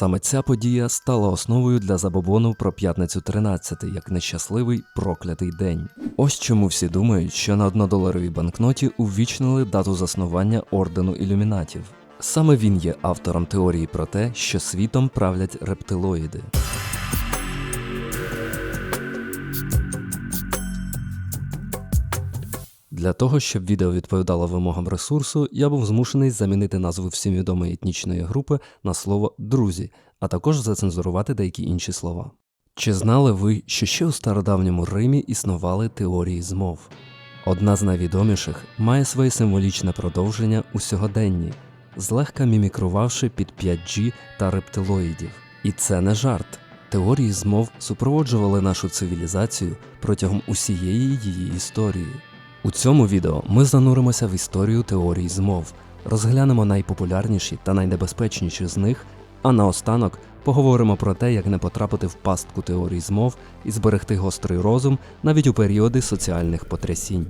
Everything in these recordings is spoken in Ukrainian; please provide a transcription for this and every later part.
Саме ця подія стала основою для забобону про п'ятницю 13 як нещасливий проклятий день. Ось чому всі думають, що на однодоларовій банкноті увічнили дату заснування ордену ілюмінатів. Саме він є автором теорії про те, що світом правлять рептилоїди. Для того, щоб відео відповідало вимогам ресурсу, я був змушений замінити назву всім відомої етнічної групи на слово друзі, а також зацензурувати деякі інші слова. Чи знали ви, що ще у стародавньому Римі існували теорії змов? Одна з найвідоміших має своє символічне продовження у сьогоденні, злегка мімікрувавши під 5G та рептилоїдів. І це не жарт. Теорії змов супроводжували нашу цивілізацію протягом усієї її історії. У цьому відео ми зануримося в історію теорій змов, розглянемо найпопулярніші та найнебезпечніші з них, а наостанок поговоримо про те, як не потрапити в пастку теорій змов і зберегти гострий розум навіть у періоди соціальних потрясінь.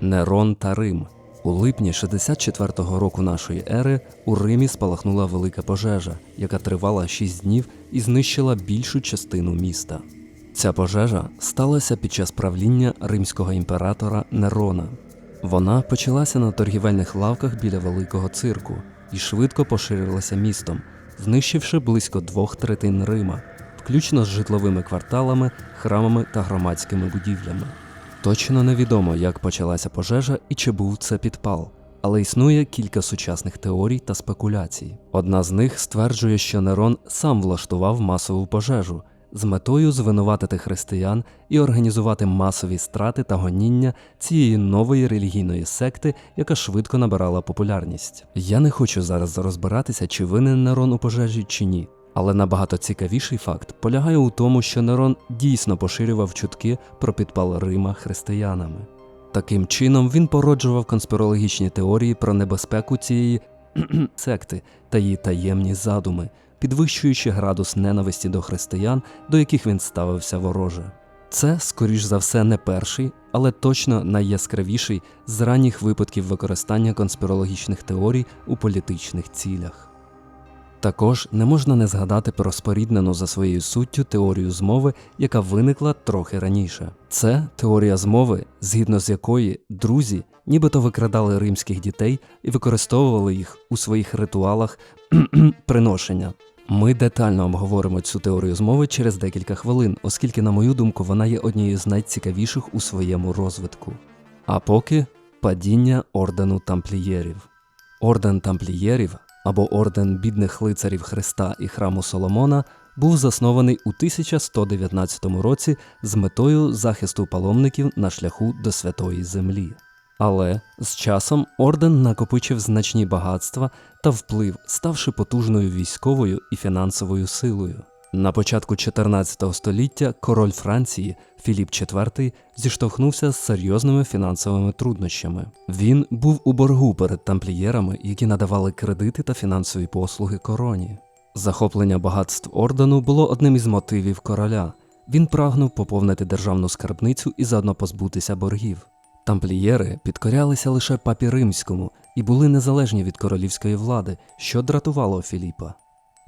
Нерон та Рим. У липні 64-го року нашої ери у Римі спалахнула велика пожежа, яка тривала 6 днів і знищила більшу частину міста. Ця пожежа сталася під час правління римського імператора Нерона. Вона почалася на торгівельних лавках біля великого цирку і швидко поширилася містом, знищивши близько двох третин Рима, включно з житловими кварталами, храмами та громадськими будівлями. Точно невідомо, як почалася пожежа і чи був це підпал, але існує кілька сучасних теорій та спекуляцій. Одна з них стверджує, що Нерон сам влаштував масову пожежу з метою звинуватити християн і організувати масові страти та гоніння цієї нової релігійної секти, яка швидко набирала популярність. Я не хочу зараз розбиратися, чи винен Нерон у пожежі чи ні. Але набагато цікавіший факт полягає у тому, що Нерон дійсно поширював чутки про підпал Рима християнами. Таким чином він породжував конспірологічні теорії про небезпеку цієї секти та її таємні задуми, підвищуючи градус ненависті до християн, до яких він ставився вороже. Це, скоріш за все, не перший, але точно найяскравіший з ранніх випадків використання конспірологічних теорій у політичних цілях. Також не можна не згадати про споріднену за своєю суттю теорію змови, яка виникла трохи раніше. Це теорія змови, згідно з якої друзі нібито викрадали римських дітей і використовували їх у своїх ритуалах приношення. Ми детально обговоримо цю теорію змови через декілька хвилин, оскільки, на мою думку, вона є однією з найцікавіших у своєму розвитку. А поки падіння ордену тамплієрів. Орден тамплієрів або орден бідних лицарів Христа і храму Соломона був заснований у 1119 році з метою захисту паломників на шляху до Святої Землі. Але з часом орден накопичив значні багатства та вплив, ставши потужною військовою і фінансовою силою. На початку 14 століття король Франції Філіп IV зіштовхнувся з серйозними фінансовими труднощами. Він був у боргу перед тамплієрами, які надавали кредити та фінансові послуги короні. Захоплення багатств ордену було одним із мотивів короля. Він прагнув поповнити державну скарбницю і заодно позбутися боргів. Тамплієри підкорялися лише папі римському і були незалежні від королівської влади, що дратувало Філіпа.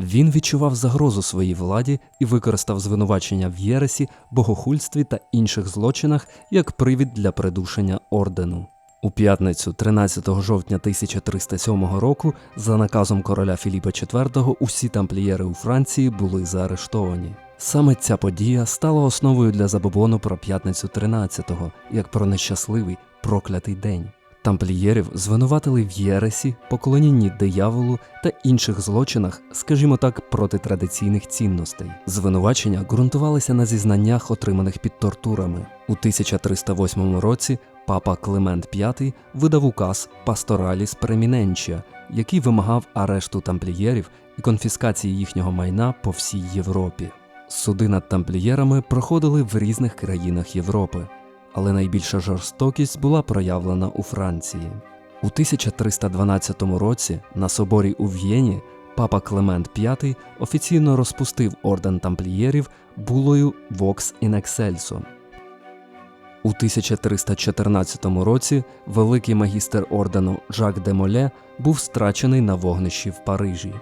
Він відчував загрозу своїй владі і використав звинувачення в єресі, богохульстві та інших злочинах як привід для придушення ордену. У п'ятницю, 13 жовтня 1307 року, за наказом короля Філіпа IV, усі тамплієри у Франції були заарештовані. Саме ця подія стала основою для забобону про п'ятницю 13-го, як про нещасливий проклятий день. Тамплієрів звинуватили в єресі, поклонінні дияволу та інших злочинах, скажімо так, проти традиційних цінностей. Звинувачення ґрунтувалися на зізнаннях, отриманих під тортурами. У 1308 році папа Климент V видав указ Пастораліс Преміненчія, який вимагав арешту тамплієрів і конфіскації їхнього майна по всій Європі. Суди над тамплієрами проходили в різних країнах Європи але найбільша жорстокість була проявлена у Франції. У 1312 році на соборі у В'єні папа Клемент V офіційно розпустив орден тамплієрів булою Vox in Excelso. У 1314 році великий магістр ордену Жак де Моле був страчений на вогнищі в Парижі.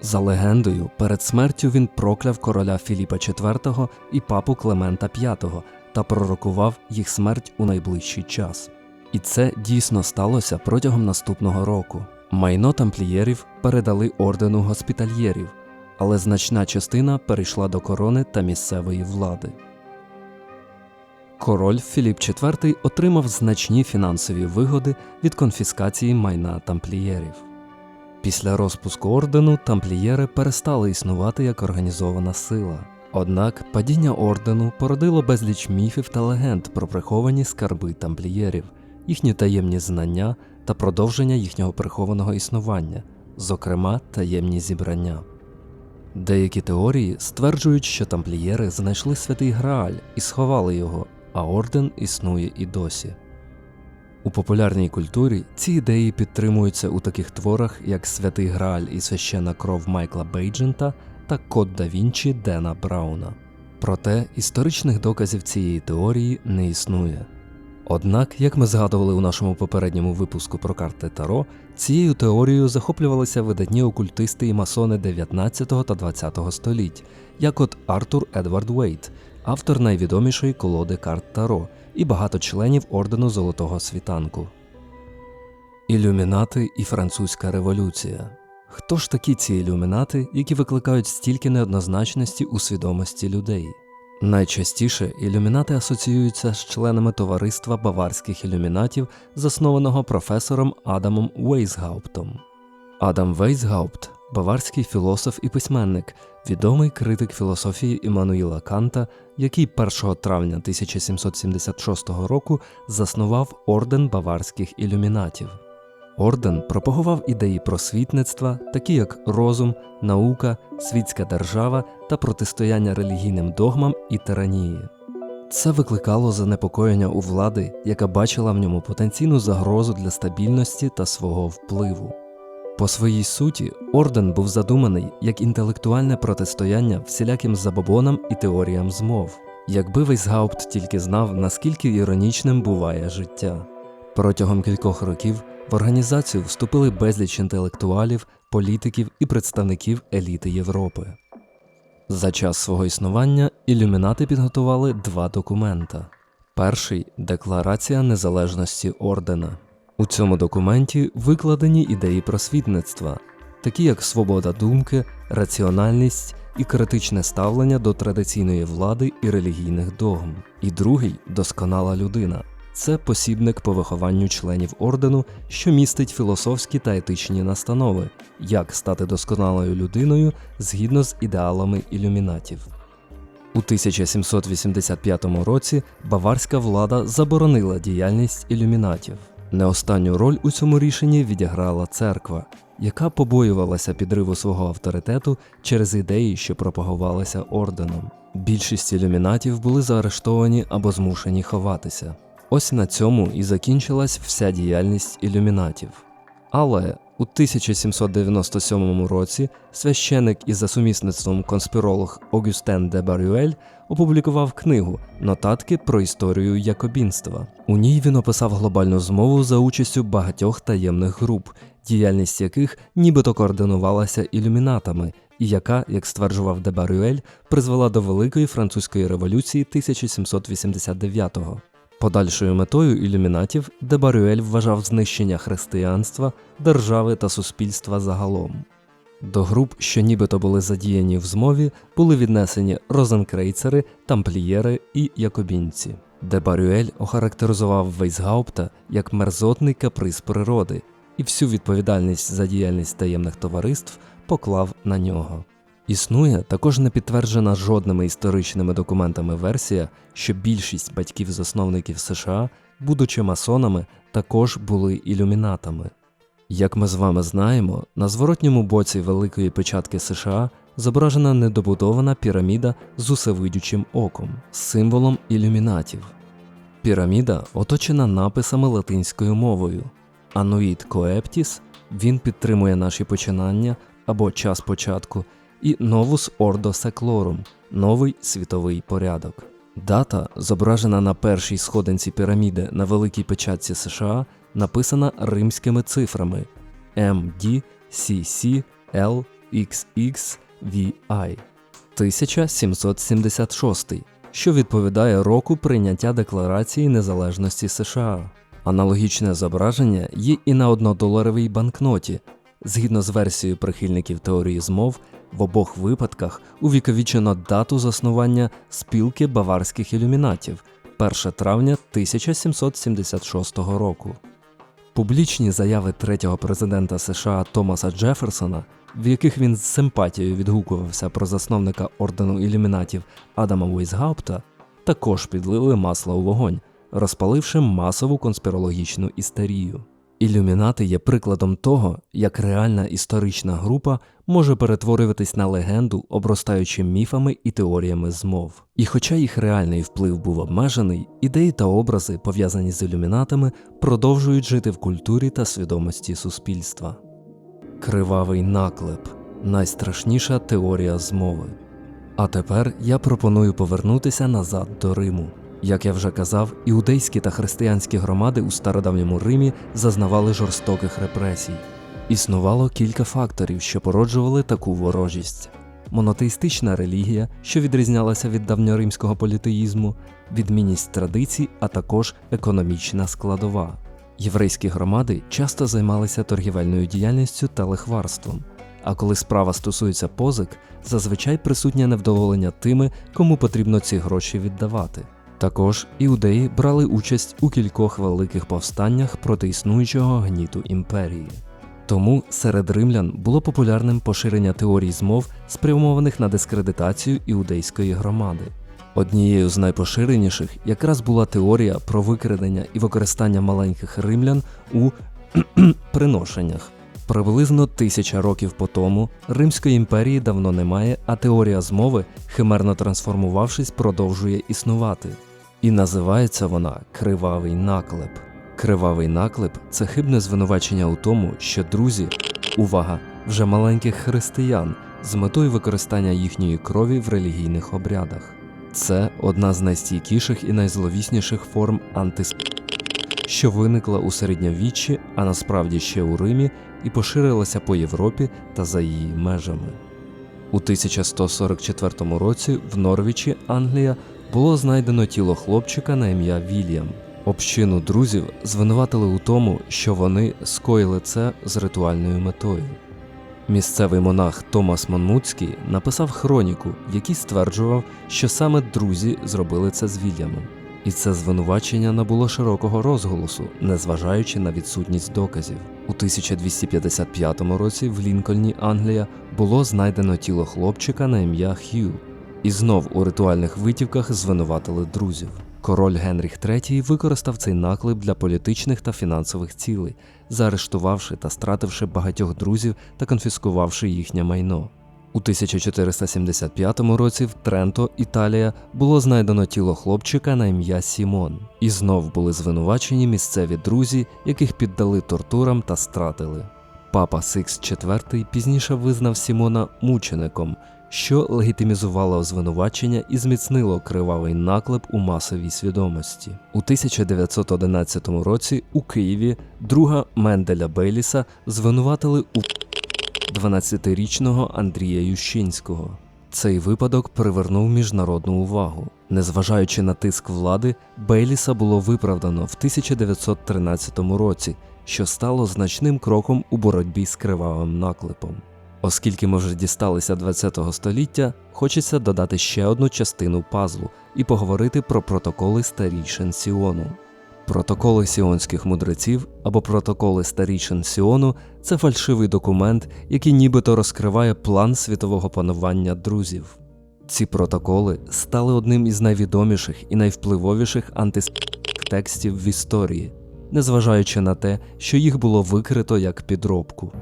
За легендою, перед смертю він прокляв короля Філіпа IV і папу Клемента V та пророкував їх смерть у найближчий час. І це дійсно сталося протягом наступного року. Майно тамплієрів передали ордену госпітальєрів, але значна частина перейшла до корони та місцевої влади. Король Філіп IV отримав значні фінансові вигоди від конфіскації майна тамплієрів. Після розпуску ордену тамплієри перестали існувати як організована сила. Однак падіння ордену породило безліч міфів та легенд про приховані скарби тамплієрів, їхні таємні знання та продовження їхнього прихованого існування, зокрема таємні зібрання. Деякі теорії стверджують, що тамплієри знайшли святий Грааль і сховали його, а орден існує і досі. У популярній культурі ці ідеї підтримуються у таких творах, як Святий Грааль і священна кров Майкла Бейджента та Код да Вінчі Дена Брауна. Проте історичних доказів цієї теорії не існує. Однак, як ми згадували у нашому попередньому випуску про карти Таро, цією теорією захоплювалися видатні окультисти і масони 19 та 20 століть, як от Артур Едвард Уейт, автор найвідомішої колоди карт Таро, і багато членів ордену Золотого світанку. Ілюмінати і Французька революція. Хто ж такі ці ілюмінати, які викликають стільки неоднозначності у свідомості людей? Найчастіше ілюмінати асоціюються з членами товариства баварських ілюмінатів, заснованого професором Адамом Вейсгауптом. Адам Вейсгаупт баварський філософ і письменник, відомий критик філософії Іммануїла Канта, який 1 травня 1776 року заснував орден баварських ілюмінатів. Орден пропагував ідеї просвітництва, такі як розум, наука, світська держава та протистояння релігійним догмам і тиранії. Це викликало занепокоєння у влади, яка бачила в ньому потенційну загрозу для стабільності та свого впливу. По своїй суті, орден був задуманий як інтелектуальне протистояння всіляким забобонам і теоріям змов, якби Вейсгаупт тільки знав, наскільки іронічним буває життя. Протягом кількох років в організацію вступили безліч інтелектуалів, політиків і представників еліти Європи. За час свого існування ілюмінати підготували два документа. Перший Декларація незалежності ордена. У цьому документі викладені ідеї просвітництва, такі як свобода думки, раціональність і критичне ставлення до традиційної влади і релігійних догм. І другий досконала людина. Це посібник по вихованню членів ордену, що містить філософські та етичні настанови, як стати досконалою людиною згідно з ідеалами ілюмінатів. У 1785 році баварська влада заборонила діяльність ілюмінатів. Не останню роль у цьому рішенні відіграла церква, яка побоювалася підриву свого авторитету через ідеї, що пропагувалися орденом. Більшість ілюмінатів були заарештовані або змушені ховатися. Ось на цьому і закінчилась вся діяльність ілюмінатів. Але у 1797 році священик із за сумісництвом конспіролог Огюстен де Барюель опублікував книгу Нотатки про історію якобінства. У ній він описав глобальну змову за участю багатьох таємних груп, діяльність яких нібито координувалася ілюмінатами, і яка, як стверджував де Барюель, призвела до Великої французької революції 1789-го. Подальшою метою ілюмінатів Дебарюель вважав знищення християнства, держави та суспільства загалом. До груп, що нібито були задіяні в змові, були віднесені розенкрейцери, тамплієри і якобінці. Дебарюель охарактеризував Вейсгаупта як мерзотний каприз природи і всю відповідальність за діяльність таємних товариств поклав на нього. Існує також не підтверджена жодними історичними документами версія, що більшість батьків-засновників США, будучи масонами, також були ілюмінатами. Як ми з вами знаємо, на зворотньому боці великої печатки США зображена недобудована піраміда з усевидючим оком, символом ілюмінатів. Піраміда оточена написами латинською мовою. Ануїд Коептіс він підтримує наші починання або час початку і Novus Ordo Seclorum – новий світовий порядок. Дата, зображена на першій сходинці піраміди на великій печатці США, написана римськими цифрами MD, CC, 1776, що відповідає року прийняття Декларації Незалежності США. Аналогічне зображення є і на однодоларовій банкноті. Згідно з версією прихильників теорії змов, в обох випадках увіковічено дату заснування спілки баварських ілюмінатів 1 травня 1776 року. Публічні заяви третього президента США Томаса Джеферсона, в яких він з симпатією відгукувався про засновника ордену ілюмінатів Адама Вейсгаупта, також підлили масло у вогонь, розпаливши масову конспірологічну істерію. Ілюмінати є прикладом того, як реальна історична група може перетворюватись на легенду, обростаючи міфами і теоріями змов. І хоча їх реальний вплив був обмежений, ідеї та образи, пов'язані з ілюмінатами, продовжують жити в культурі та свідомості суспільства. Кривавий наклеп найстрашніша теорія змови. А тепер я пропоную повернутися назад до Риму. Як я вже казав, іудейські та християнські громади у стародавньому Римі зазнавали жорстоких репресій. Існувало кілька факторів, що породжували таку ворожість: монотеїстична релігія, що відрізнялася від давньоримського політеїзму, відмінність традицій, а також економічна складова. Єврейські громади часто займалися торгівельною діяльністю та лихварством. А коли справа стосується позик, зазвичай присутнє невдоволення тими, кому потрібно ці гроші віддавати. Також іудеї брали участь у кількох великих повстаннях проти існуючого гніту імперії. Тому серед римлян було популярним поширення теорій змов, спрямованих на дискредитацію іудейської громади. Однією з найпоширеніших якраз була теорія про викрадення і використання маленьких римлян у приношеннях. Приблизно тисяча років по тому Римської імперії давно немає, а теорія змови, химерно трансформувавшись, продовжує існувати. І називається вона Кривавий наклеп. Кривавий наклеп це хибне звинувачення у тому, що друзі, увага, вже маленьких християн з метою використання їхньої крові в релігійних обрядах. Це одна з найстійкіших і найзловісніших форм антис, що виникла у середньовіччі, а насправді ще у Римі, і поширилася по Європі та за її межами. У 1144 році в Норвічі, Англія, було знайдено тіло хлопчика на ім'я Вільям. Общину друзів звинуватили у тому, що вони скоїли це з ритуальною метою. Місцевий монах Томас Монмутський написав хроніку, в якій стверджував, що саме друзі зробили це з Вільямом. І це звинувачення набуло широкого розголосу, незважаючи на відсутність доказів. У 1255 році в Лінкольні, Англія, було знайдено тіло хлопчика на ім'я Хью, і знов у ритуальних витівках звинуватили друзів. Король Генріх III використав цей наклеп для політичних та фінансових цілей, заарештувавши та стративши багатьох друзів та конфіскувавши їхнє майно. У 1475 році в Тренто, Італія, було знайдено тіло хлопчика на ім'я Сімон, і знов були звинувачені місцеві друзі, яких піддали тортурам та стратили. Папа Сикс IV пізніше визнав Сімона мучеником, що легітимізувало звинувачення і зміцнило кривавий наклеп у масовій свідомості. У 1911 році у Києві друга Менделя Бейліса звинуватили у 12-річного Андрія Ющинського. Цей випадок привернув міжнародну увагу. Незважаючи на тиск влади, Бейліса було виправдано в 1913 році, що стало значним кроком у боротьбі з кривавим наклепом. Оскільки ми вже дісталися ХХ століття, хочеться додати ще одну частину пазлу і поговорити про протоколи старійшин Сіону. Протоколи сіонських мудреців або протоколи старішин Сіону це фальшивий документ, який нібито розкриває план світового панування друзів. Ці протоколи стали одним із найвідоміших і найвпливовіших антитекстів в історії, незважаючи на те, що їх було викрито як підробку.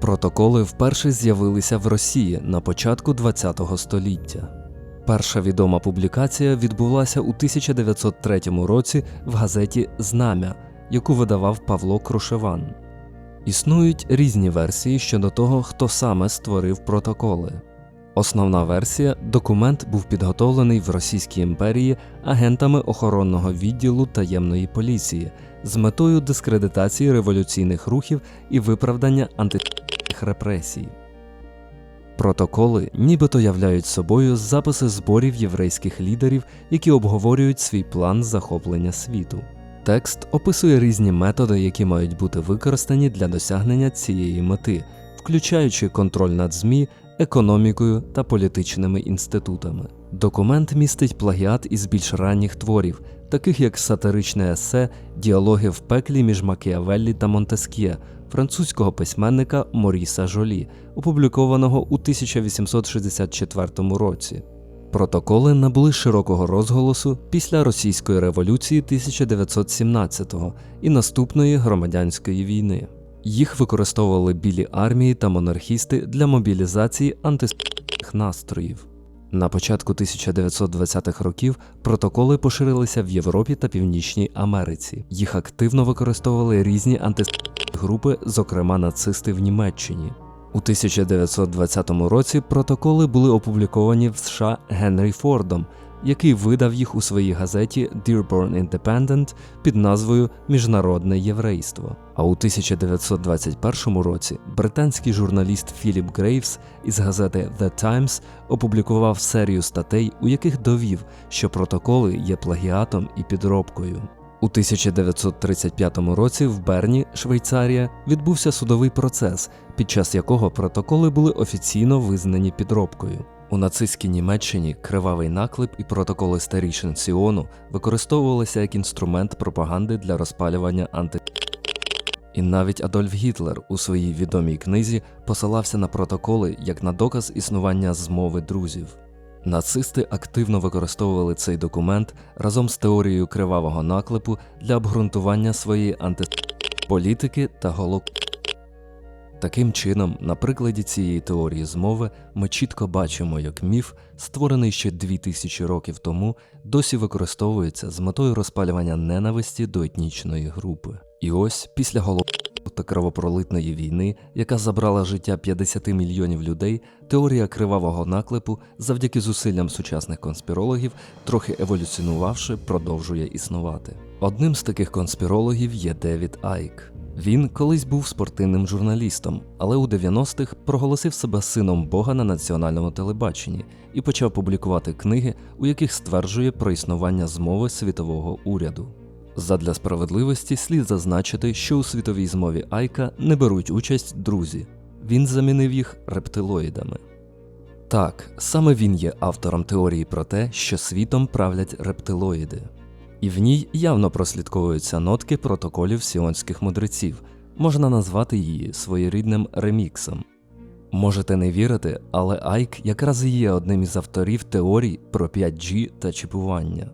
Протоколи вперше з'явилися в Росії на початку ХХ століття. Перша відома публікація відбулася у 1903 році в газеті Знам'я, яку видавав Павло Крушеван. Існують різні версії щодо того, хто саме створив протоколи. Основна версія документ був підготовлений в Російській імперії агентами охоронного відділу таємної поліції з метою дискредитації революційних рухів і виправдання антитих репресій. Протоколи нібито являють собою записи зборів єврейських лідерів, які обговорюють свій план захоплення світу. Текст описує різні методи, які мають бути використані для досягнення цієї мети, включаючи контроль над ЗМІ, економікою та політичними інститутами. Документ містить плагіат із більш ранніх творів, таких як сатиричне есе, діалоги в пеклі між Макіавеллі та Монтескє, французького письменника Моріса Жолі, опублікованого у 1864 році. Протоколи набули широкого розголосу після Російської революції 1917-го і наступної громадянської війни. Їх використовували білі армії та монархісти для мобілізації антисоціальних настроїв. На початку 1920-х років протоколи поширилися в Європі та Північній Америці. Їх активно використовували різні антигрупи, групи, зокрема нацисти в Німеччині. У 1920 році протоколи були опубліковані в США Генрі Фордом, який видав їх у своїй газеті Dearborn Independent під назвою Міжнародне єврейство. А у 1921 році британський журналіст Філіп Грейвс із газети The Times опублікував серію статей, у яких довів, що протоколи є плагіатом і підробкою. У 1935 році в Берні, Швейцарія, відбувся судовий процес, під час якого протоколи були офіційно визнані підробкою. У нацистській Німеччині кривавий наклеп і протоколи старішин Сіону використовувалися як інструмент пропаганди для розпалювання анти. І навіть Адольф Гітлер у своїй відомій книзі посилався на протоколи як на доказ існування змови друзів. Нацисти активно використовували цей документ разом з теорією кривавого наклепу для обґрунтування своєї антиполітики та голокосту. Таким чином, на прикладі цієї теорії змови ми чітко бачимо, як міф, створений ще 2000 років тому, досі використовується з метою розпалювання ненависті до етнічної групи. І ось після голокосту та кровопролитної війни, яка забрала життя 50 мільйонів людей, теорія кривавого наклепу, завдяки зусиллям сучасних конспірологів, трохи еволюціонувавши, продовжує існувати. Одним з таких конспірологів є Девід Айк. Він колись був спортивним журналістом, але у 90-х проголосив себе сином Бога на національному телебаченні і почав публікувати книги, у яких стверджує про існування змови світового уряду. Задля справедливості слід зазначити, що у світовій змові Айка не беруть участь друзі. Він замінив їх рептилоїдами. Так, саме він є автором теорії про те, що світом правлять рептилоїди. І в ній явно прослідковуються нотки протоколів сіонських мудреців, можна назвати її своєрідним реміксом. Можете не вірити, але Айк якраз і є одним із авторів теорій про 5G та чіпування.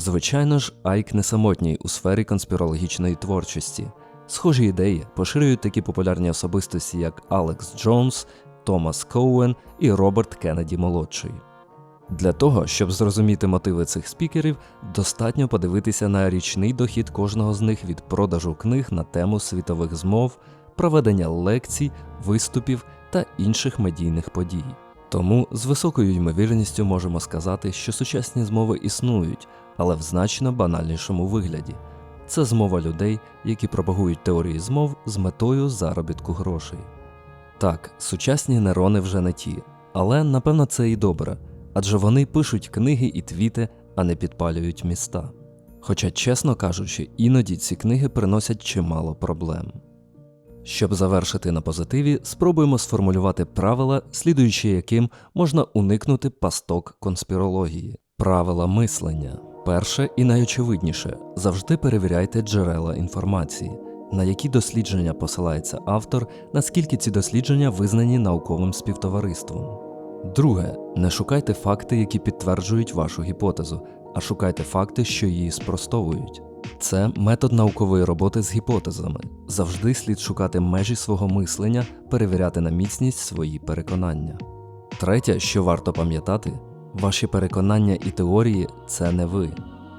Звичайно ж, Айк не самотній у сфері конспірологічної творчості. Схожі ідеї поширюють такі популярні особистості, як Алекс Джонс, Томас Коуен і Роберт Кеннеді молодший. Для того, щоб зрозуміти мотиви цих спікерів, достатньо подивитися на річний дохід кожного з них від продажу книг на тему світових змов, проведення лекцій, виступів та інших медійних подій. Тому з високою ймовірністю можемо сказати, що сучасні змови існують, але в значно банальнішому вигляді. Це змова людей, які пропагують теорії змов з метою заробітку грошей. Так, сучасні нейрони вже не ті, але напевно це і добре, адже вони пишуть книги і твіти, а не підпалюють міста. Хоча, чесно кажучи, іноді ці книги приносять чимало проблем. Щоб завершити на позитиві, спробуємо сформулювати правила, слідуючи яким можна уникнути пасток конспірології. Правила мислення. Перше і найочевидніше завжди перевіряйте джерела інформації, на які дослідження посилається автор, наскільки ці дослідження визнані науковим співтовариством. Друге, не шукайте факти, які підтверджують вашу гіпотезу, а шукайте факти, що її спростовують. Це метод наукової роботи з гіпотезами. Завжди слід шукати межі свого мислення, перевіряти на міцність свої переконання. Третє, що варто пам'ятати, ваші переконання і теорії це не ви.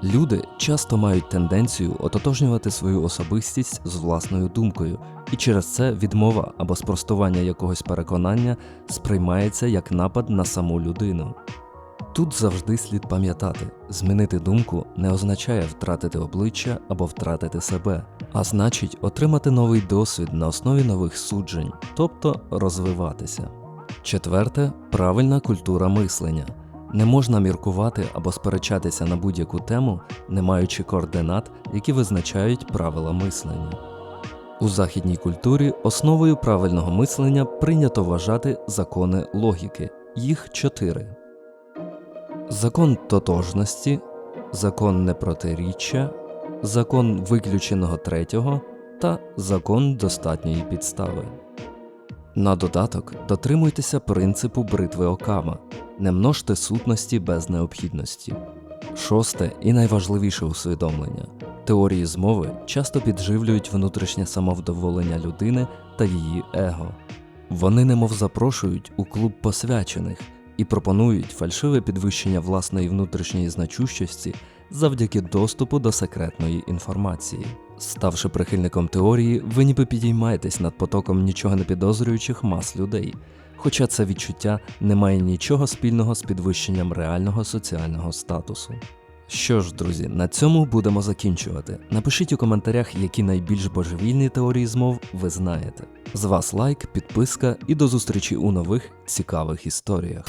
Люди часто мають тенденцію ототожнювати свою особистість з власною думкою, і через це відмова або спростування якогось переконання сприймається як напад на саму людину. Тут завжди слід пам'ятати, змінити думку не означає втратити обличчя або втратити себе, а значить отримати новий досвід на основі нових суджень, тобто розвиватися. Четверте правильна культура мислення. Не можна міркувати або сперечатися на будь-яку тему, не маючи координат, які визначають правила мислення. У західній культурі основою правильного мислення прийнято вважати закони логіки. Їх чотири: закон тотожності, закон непротиріччя, закон виключеного третього та закон достатньої підстави. На додаток дотримуйтеся принципу бритви Окама, не множте сутності без необхідності. Шосте і найважливіше усвідомлення. Теорії змови часто підживлюють внутрішнє самовдоволення людини та її его. Вони немов запрошують у клуб посвячених і пропонують фальшиве підвищення власної внутрішньої значущості завдяки доступу до секретної інформації. Ставши прихильником теорії, ви ніби підіймаєтесь над потоком нічого не підозрюючих мас людей, хоча це відчуття не має нічого спільного з підвищенням реального соціального статусу. Що ж, друзі, на цьому будемо закінчувати. Напишіть у коментарях, які найбільш божевільні теорії змов ви знаєте. З вас лайк, підписка і до зустрічі у нових цікавих історіях.